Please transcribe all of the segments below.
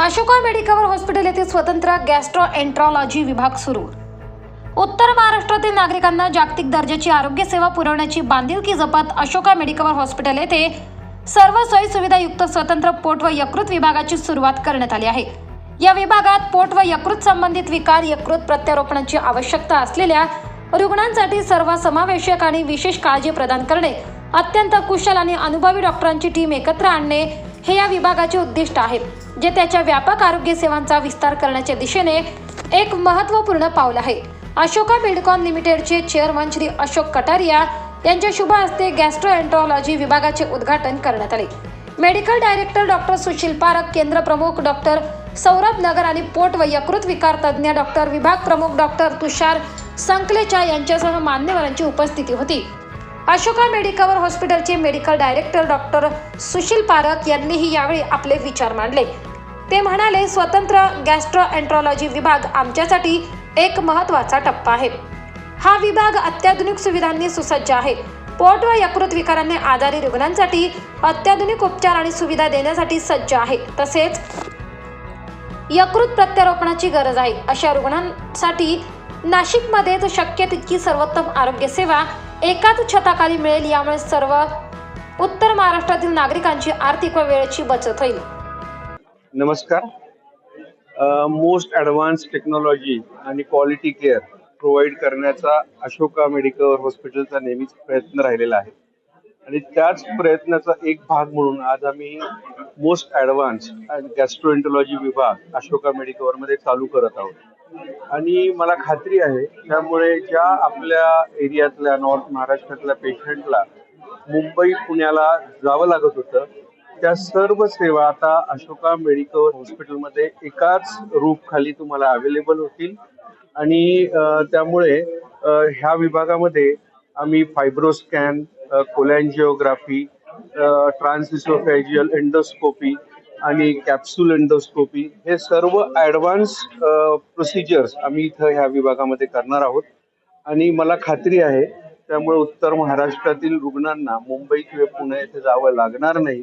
Ashoka Medicover hospital येथे स्वतंत्र gastro एन्ट्रॉलॉजी विभाग सुरू. उत्तर महाराष्ट्रातील नागरिकांना जागतिक दर्जाची आरोग्य सेवा पुरवण्याची बांधिलकी जपत अशोका मेडिकवर हॉस्पिटल येथे सर्व सोयीसुविधायुक्त स्वतंत्र पोट व यकृत विभागाची सुरुवात करण्यात आली आहे. या विभागात पोट व यकृत संबंधित विकार यकृत प्रत्यारोपणाची आवश्यकता असलेल्या रुग्णांसाठी सर्व समावेशक आणि विशेष काळजी प्रदान करणे अत्यंत कुशल आणि अनुभवी डॉक्टरांची टीम एकत्र आणणे हे या विभागाचे उद्दिष्ट आहे जे त्याच्या व्यापक आरोग्य सेवांचा विस्तार करण्याच्या दिशेने एक महत्त्वपूर्ण पाऊल आहे. अशोका बिल्डकॉन लिमिटेडचे चेअरमन श्री अशोक कटारिया यांच्या शुभ हस्ते गॅस्ट्रोएन्ट्रॉलॉजी विभागाचे उद्घाटन करण्यात आले. Medical director doctor Sushil Parakh केंद्र प्रमुख डॉक्टर सौरभ नगर आणि पोट व यकृत विकार तज्ज्ञ डॉक्टर विभाग प्रमुख डॉक्टर तुषार संकलेचा यांच्यासह मान्यवरांची उपस्थिती होती. अशोका मेडिकवर हॉस्पिटलचे medical director doctor Sushil Parakh यांनीही यावेळी आपले विचार मांडले. ते म्हणाले स्वतंत्र गॅस्ट्रो एन्ट्रॉलॉजी विभाग आमच्यासाठी एक महत्त्वाचा टप्पा आहे. हा विभाग अत्याधुनिक सुविधांनी सुसज्ज आहे. पोट व यकृत विकारांनी आजारी रुग्णांसाठी अत्याधुनिक उपचार आणि सुविधा देण्यासाठी सज्ज आहे. तसेच यकृत प्रत्यारोपणाची गरज आहे. अशा रुग्णांसाठी नाशिकमध्येच शक्य तितकी सर्वोत्तम आरोग्य सेवा एकाच छताखाली मिळेल यामुळे सर्व उत्तर महाराष्ट्रातील नागरिकांची आर्थिक व वेळेची बचत होईल. नमस्कार. मोस्ट ॲडव्हान्स टेक्नॉलॉजी आणि क्वालिटी केअर प्रोव्हाइड करण्याचा अशोका मेडिकल हॉस्पिटलचा नेहमीच प्रयत्न राहिलेला आहे. आणि त्याच प्रयत्नाचा एक भाग म्हणून आज आम्ही मोस्ट ॲडव्हान्स गॅस्ट्रोएंटॉलॉजी विभाग अशोका मेडिकलमध्ये चालू करत आहोत. आणि मला खात्री आहे त्यामुळे ज्या आपल्या एरियातल्या नॉर्थ महाराष्ट्रातल्या पेशंटला मुंबई पुण्याला जावं लागत होतं त्या सर्व सेवा आता अशोका मेडिकल हॉस्पिटलमध्ये एकाच रूप खाली तुम्हाला अवेलेबल होतील. आणि त्यामुळे ह्या विभागामध्ये आम्ही फायब्रोस्कॅन कोलॅन्जिओग्राफी ट्रान्सिसोफॅजियल एंडोस्कोपी आणि कॅप्सूल एंडोस्कोपी हे सर्व ॲडव्हान्स प्रोसिजर्स आम्ही इथं ह्या विभागामध्ये करणार आहोत. आणि मला खात्री आहे त्यामुळे उत्तर महाराष्ट्रातील रुग्णांना मुंबई किंवा पुणे येथे जावं लागणार नाही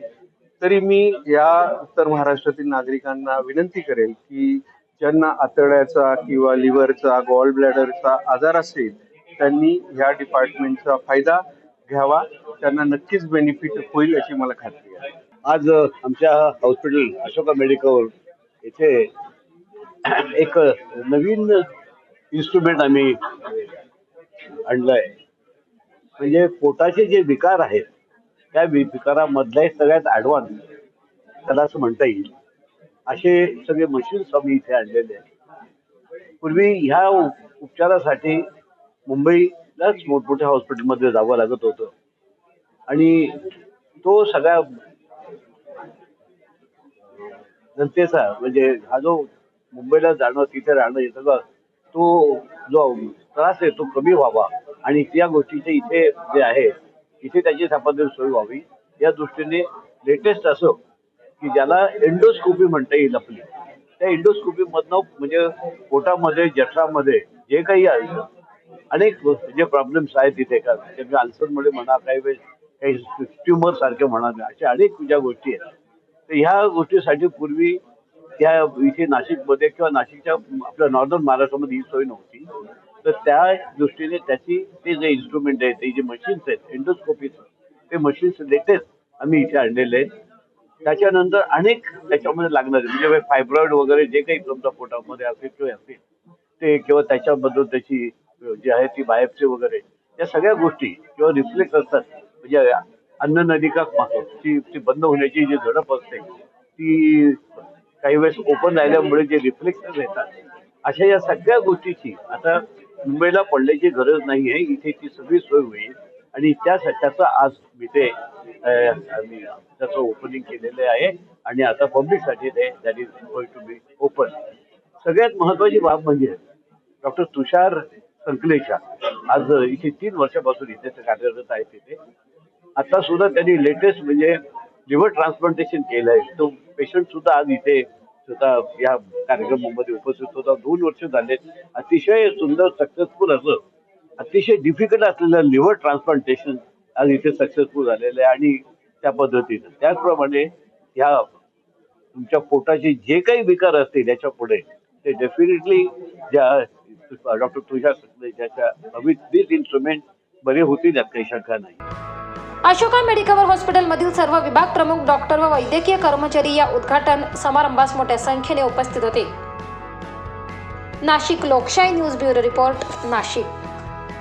तरी मी या उत्तर महाराष्ट्रातील नागरिकांना विनंती करेल की ज्यांना आतड्याचा किंवा लिव्हरचा गॉल ब्लॅडरचा आजार असेल त्यांनी ह्या डिपार्टमेंटचा फायदा घ्यावा. त्यांना नक्कीच बेनिफिट होईल अशी मला खात्री आहे. आज आमच्या हॉस्पिटल अशोका मेडिकल येथे एक नवीन इन्स्ट्रुमेंट आम्ही आणलंय. म्हणजे पोटाचे जे विकार आहेत त्या विकारामधलाही सगळ्यात ॲडव्हान्स त्याला असं म्हणता येईल. असे सगळे मशीन्स आम्ही इथे आणलेले आहेत. पूर्वी ह्या उपचारासाठी मुंबईलाच मोठमोठ्या हॉस्पिटलमध्ये जावं लागत होतं. आणि तो सगळ्या जनतेचा म्हणजे हा जो मुंबईला जाणं तिथे राहणं हे सगळं तो जो त्रास आहे तो कमी व्हावा. आणि त्या गोष्टीचे इथे जे आहे इथे त्याची सापडलेली सोय व्हावी. या दृष्टीने लेटेस्ट असं की ज्याला एंडोस्कोपी म्हणता येईल आपली. त्या एंडोस्कोपी मधनं म्हणजे पोटामध्ये जठरामध्ये जे काही आहे, अनेक जे प्रॉब्लेम्स आहेत तिथे. का ते अल्सरमुळे म्हणा काही वेळेस काही ट्युमर सारखे म्हणा अशा अनेक ज्या गोष्टी आहेत ह्या गोष्टीसाठी पूर्वी त्या इथे नाशिकमध्ये किंवा नाशिकच्या आपल्या नॉर्दर्न महाराष्ट्रामध्ये ही सोय नव्हती. तर त्या दृष्टीने त्याची ते जे इन्स्ट्रुमेंट आहे ते जे मशीन्स आहेत एंडोस्कोपीच ते मशीन्स लेटेस्ट आम्ही इथे आणलेले आहेत. त्याच्यानंतर अनेक त्याच्यामध्ये लागणारे म्हणजे फायब्रॉइड वगैरे जे काही तुमच्या पोटामध्ये असेल किंवा असेल ते किंवा त्याच्याबद्दल त्याची जी आहे ती बायोप्सी वगैरे या सगळ्या गोष्टी किंवा रिफ्लेक्ट असतात. म्हणजे अन्न नलिका ती ती बंद होण्याची जी झडप असते ती काही वेळेस ओपन राहिल्यामुळे जे रिफ्लेक्शन येतात अशा या सगळ्या गोष्टीची आता मुंबईला पडण्याची गरज नाही आहे इथे ती सगळी सोय होईल. आणि त्यासाठी त्याचं आज मी ते त्याचं ओपनिंग केलेलं आहे. आणि आता पब्लिकसाठी ते that is going to be open सगळ्यात महत्वाची बाब म्हणजे डॉक्टर तुषार संकलेशा आज इथे तीन वर्षापासून इथे कार्यरत आहेत तिथे आता सुद्धा त्यांनी लेटेस्ट म्हणजे लिव्हर ट्रान्सप्लांटेशन केलं आहे तो पेशंट सुद्धा आज इथे स्वतः या कार्यक्रमामध्ये उपस्थित होता. दोन वर्ष झाले. अतिशय सुंदर सक्सेसफुल असं. अतिशय डिफिकल्ट असलेलं लिव्हर ट्रान्सप्लांटेशन आज इथे सक्सेसफुल झालेलं आहे आणि त्या पद्धतीनं. त्याचप्रमाणे ह्या तुमच्या पोटाचे जे काही विकार असतील याच्यापुढे ते डेफिनेटली ज्या डॉक्टर तुषार शुक्ल ज्याच्या विथ इन्स्ट्रुमेंट बरे होतील यात काही शंका नाही अशोका मेडिकल हॉस्पिटलमधील सर्व विभाग प्रमुख डॉक्टर व वैद्यकीय कर्मचारी या उद्घाटन समारंभास मोठ्या संख्येने उपस्थित होते. नाशिक लोकशाही न्यूज ब्युरो रिपोर्ट नाशिक.